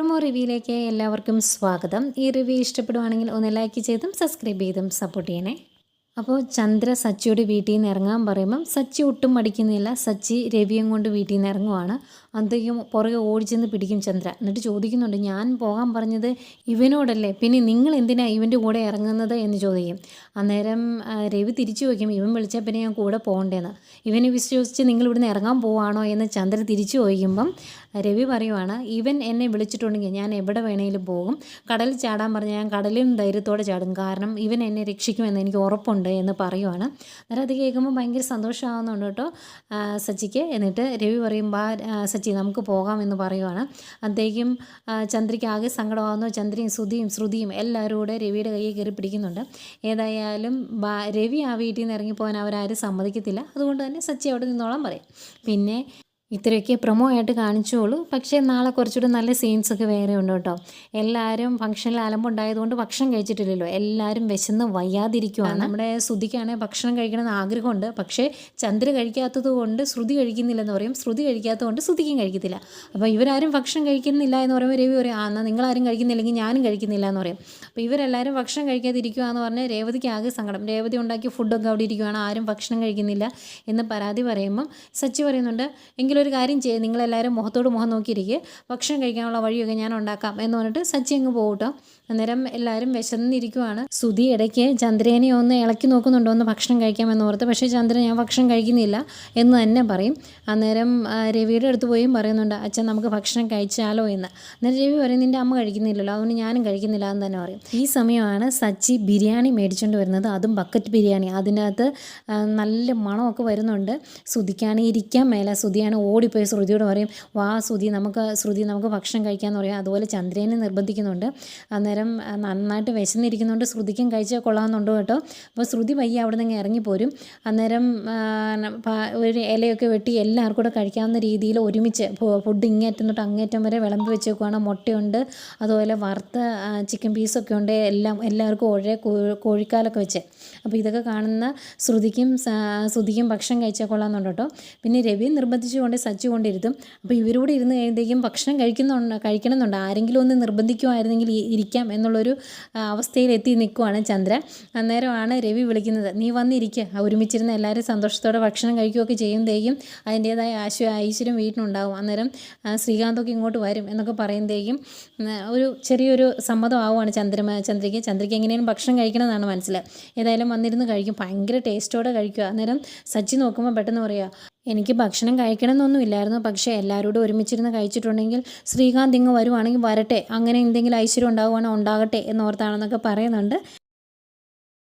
Promo റിവ്യൂയിലേക്ക് എല്ലാവർക്കും സ്വാഗതം. ഈ റിവ്യൂ ഇഷ്ടപ്പെടുവാണെങ്കിൽ ഒന്ന് ലൈക്ക് ചെയ്തും സബ്സ്ക്രൈബ് ചെയ്തും സപ്പോർട്ട് ചെയ്യണേ. അപ്പോൾ ചന്ദ്ര സച്ചിയുടെ വീട്ടിൽ നിന്ന് ഇറങ്ങാൻ പറയുമ്പം സച്ചി ഒട്ടും മടിക്കുന്നില്ല. സച്ചി രവിയും കൊണ്ട് വീട്ടിൽ നിന്ന് ഇറങ്ങുവാണ്. അന്തേക്കും പുറകെ ഓടിച്ചെന്ന് പിടിക്കും ചന്ദ്ര. എന്നിട്ട് ചോദിക്കുന്നുണ്ട് ഞാൻ പോകാൻ പറഞ്ഞത് ഇവനോടല്ലേ? പിന്നെ നിങ്ങൾ എന്തിനാണ് ഇവന്റെ കൂടെ ഇറങ്ങുന്നത്? എന്ന് ചോദിക്കും. അന്നേരം രവി തിരിച്ചു ചോദിക്കും ഇവൻ വിളിച്ചാൽ പിന്നെ ഞാൻ കൂടെ പോകണ്ടേന്ന്. ഇവനെ വിശ്വസിച്ച് നിങ്ങൾ ഇവിടുന്ന് ഇറങ്ങാൻ പോവാണോ? എന്ന് ചന്ദ്ര തിരിച്ചു ചോദിക്കുമ്പം രവി പറയുവാണ് ഇവൻ എന്നെ വിളിച്ചിട്ടുണ്ടെങ്കിൽ ഞാൻ എവിടെ വേണമെങ്കിലും പോകും. കടലിൽ ചാടാൻ പറഞ്ഞാൽ ഞാൻ കടലിലും ധൈര്യത്തോടെ ചാടും. കാരണം ഇവൻ എന്നെ രക്ഷിക്കുമെന്ന് എനിക്ക് ഉറപ്പുണ്ട് എന്ന് പറയുവാണ്. അന്നേരം അത് കേൾക്കുമ്പോൾ ഭയങ്കര സന്തോഷമാകുന്നുണ്ട് കേട്ടോ സച്ചിക്ക്. എന്നിട്ട് രവി പറയുമ്പോൾ സച്ചി നമുക്ക് പോകാം എന്ന് പറയുവാണ് അദ്ദേഹം ചന്ദ്രയ്ക്ക് ആകെ സങ്കടമാകുന്നു ചന്ദ്രയും ശ്രുതിയും ശ്രുതിയും എല്ലാവരും കൂടെ രവിയുടെ കയ്യിൽ കയറി പിടിക്കുന്നുണ്ട്. ഏതായാലും രവി ആ വീട്ടിൽ നിന്ന് ഇറങ്ങിപ്പോകാൻ അവരാരും സമ്മതിക്കത്തില്ല. അതുകൊണ്ട് തന്നെ സച്ചി അവിടെ നിന്നോളാൻ പറയും. പിന്നെ ഇത്രയൊക്കെ പ്രൊമോ ആയിട്ട് കാണിച്ചോളൂ. പക്ഷേ നാളെ കുറച്ചുകൂടി നല്ല സീൻസൊക്കെ വേറെ ഉണ്ട് കേട്ടോ. എല്ലാവരും ഫംഗ്ഷനിൽ അലമ്പുണ്ടായതുകൊണ്ട് ഭക്ഷണം കഴിച്ചിട്ടില്ലല്ലോ. എല്ലാവരും വിശന്ന് വയ്യാതിരിക്കുവാണ്. നമ്മുടെ ശ്രുതിക്കാണെങ്കിൽ ഭക്ഷണം കഴിക്കണമെന്ന് ആഗ്രഹമുണ്ട്. പക്ഷേ ചന്ദ്ര കഴിക്കാത്തത് കൊണ്ട് ശ്രുതി കഴിക്കുന്നില്ലെന്ന് പറയും. ശ്രുതി കഴിക്കാത്തത് കൊണ്ട് ശ്രുതിക്കും കഴിക്കത്തില്ല. അപ്പോൾ ഇവരാരും ഭക്ഷണം കഴിക്കുന്നില്ല എന്ന് പറയുമ്പോൾ രവി പറയും ആ എന്നാൽ നിങ്ങളാരും കഴിക്കുന്നില്ലെങ്കിൽ ഞാനും കഴിക്കുന്നില്ല എന്ന് പറയും. അപ്പോൾ ഇവരെല്ലാവരും ഭക്ഷണം കഴിക്കാതിരിക്കുക എന്ന് പറഞ്ഞാൽ രേവതിക്ക് ആകെ സങ്കടം. രേവതി ഉണ്ടാക്കിയ ഫുഡൊക്കെ അവിടെ ഇരിക്കുവാണ്. ആരും ഭക്ഷണം കഴിക്കുന്നില്ല എന്ന് പരാതി പറയുമ്പം സച്ചി പറയുന്നുണ്ട് എങ്കിലും ഒരു കാര്യം ചെയ്യുക നിങ്ങളെല്ലാവരും മുഖത്തോട് മുഖം നോക്കിയിരിക്കുക ഭക്ഷണം കഴിക്കാനുള്ള വഴിയൊക്കെ ഞാൻ ഉണ്ടാക്കാം എന്ന് പറഞ്ഞിട്ട് സച്ചി അങ്ങ് പോകട്ടോ അന്നേരം എല്ലാവരും വിശന്നിരിക്കുവാണ്. സുധി ഇടയ്ക്ക് ചന്ദ്രേനെ ഒന്ന് ഇളക്കി നോക്കുന്നുണ്ടോ ഒന്ന് ഭക്ഷണം കഴിക്കാമെന്ന് ഓർത്ത്. പക്ഷേ ചന്ദ്രൻ ഞാൻ ഭക്ഷണം കഴിക്കുന്നില്ല എന്ന് തന്നെ പറയും. അന്നേരം രവിയുടെ അടുത്ത് പോയും പറയുന്നുണ്ട് അച്ഛൻ നമുക്ക് ഭക്ഷണം കഴിച്ചാലോ എന്ന്. അന്നേരം രവി പറയും നിന്റെ അമ്മ കഴിക്കുന്നില്ലല്ലോ അതുകൊണ്ട് ഞാനും കഴിക്കുന്നില്ല എന്ന് തന്നെ പറയും. ഈ സമയമാണ് സച്ചി ബിരിയാണി മേടിച്ചുകൊണ്ട് വരുന്നത്. അതും ബക്കറ്റ് ബിരിയാണി. അതിനകത്ത് നല്ല മണമൊക്കെ വരുന്നുണ്ട്. സുധിക്കാണ് ഇരിക്കാൻ മേല. ശ്രുതിയാണ് ഓടിപ്പോയി ശ്രുതിയോട് പറയും വാ ശ്രുതി നമുക്ക് ശ്രുതി നമുക്ക് ഭക്ഷണം കഴിക്കാമെന്ന് പറയും. അതുപോലെ ചന്ദ്രനെ നിർബന്ധിക്കുന്നുണ്ട്. അന്നേരം നന്നായിട്ട് വിശന്നിരിക്കുന്നുണ്ട്. ശ്രുതിക്കും കഴിച്ചാൽ കൊള്ളാമെന്നുണ്ടോ കേട്ടോ. അപ്പോൾ ശ്രുതി പയ്യെ അവിടെ നിന്ന് ഇറങ്ങിപ്പോരും. അന്നേരം ഒരു ഇലയൊക്കെ വെട്ടി എല്ലാവർക്കും കൂടെ കഴിക്കാവുന്ന രീതിയിൽ ഒരുമിച്ച് ഫുഡ് ഇങ്ങേറ്റം തൊട്ട് അങ്ങേറ്റം വരെ വിളമ്പി വെച്ചേക്കുവാണ്. മുട്ടയുണ്ട് അതുപോലെ വറുത്ത ചിക്കൻ പീസൊക്കെ ഉണ്ട്. എല്ലാം എല്ലാവർക്കും ഒരേ കോഴിക്കാലൊക്കെ വെച്ച്. അപ്പോൾ ഇതൊക്കെ കാണുന്ന ശ്രുതിക്കും ശ്രുതിക്കും ഭക്ഷണം കഴിച്ചാൽ കൊള്ളാമെന്നുണ്ട് കേട്ടോ. പിന്നെ രവി നിർബന്ധിച്ചുകൊണ്ട് സച്ചി അപ്പോൾ ഇവരോട് ഇരുന്ന് കഴിയുമ്പോഴേക്കും ഭക്ഷണം കഴിക്കുന്നുണ്ട് കഴിക്കണമെന്നുണ്ട്. ആരെങ്കിലും ഒന്ന് നിർബന്ധിക്കുമായിരുന്നെങ്കിൽ ഇരിക്കാം എന്നുള്ളൊരു അവസ്ഥയിലെത്തി നിൽക്കുവാണ് ചന്ദ്ര അന്നേരമാണ് രവി വിളിക്കുന്നത് നീ വന്നിരിക്കുക ഒരുമിച്ചിരുന്ന് എല്ലാവരും സന്തോഷത്തോടെ ഭക്ഷണം കഴിക്കുകയൊക്കെ ചെയ്യുമ്പോഴേക്കും അതിന്റേതായ ആശു ഐശ്വര്യം വീട്ടിനുണ്ടാവും അന്നേരം ശ്രീകാന്തൊക്കെ ഇങ്ങോട്ട് വരും എന്നൊക്കെ പറയുമ്പോഴേക്കും ഒരു ചെറിയൊരു സമ്മതമാവുകയാണ് ചന്ദ്രമ ചന്ദ്രയ്ക്ക് ചന്ദ്രയ്ക്ക് എങ്ങനെയാണ് ഭക്ഷണം കഴിക്കണമെന്നാണ് മനസ്സിൽ. ഏതായാലും വന്നിരുന്ന് കഴിക്കും. ഭയങ്കര ടേസ്റ്റോടെ കഴിക്കുക. അന്നേരം സജ്ജി നോക്കുമ്പോൾ പെട്ടെന്ന് പറയുക എനിക്ക് ഭക്ഷണം കഴിക്കണമെന്നൊന്നും ഇല്ലായിരുന്നു. പക്ഷേ എല്ലാവരോടും ഒരുമിച്ചിരുന്ന് കഴിച്ചിട്ടുണ്ടെങ്കിൽ ശ്രീകാന്ത് ഇങ്ങ് വരുവാണെങ്കിൽ വരട്ടെ അങ്ങനെ എന്തെങ്കിലും ഐശ്വര്യം ഉണ്ടാവുകയാണെങ്കിൽ ഉണ്ടാകട്ടെ എന്നോർത്താണെന്നൊക്കെ പറയുന്നുണ്ട്.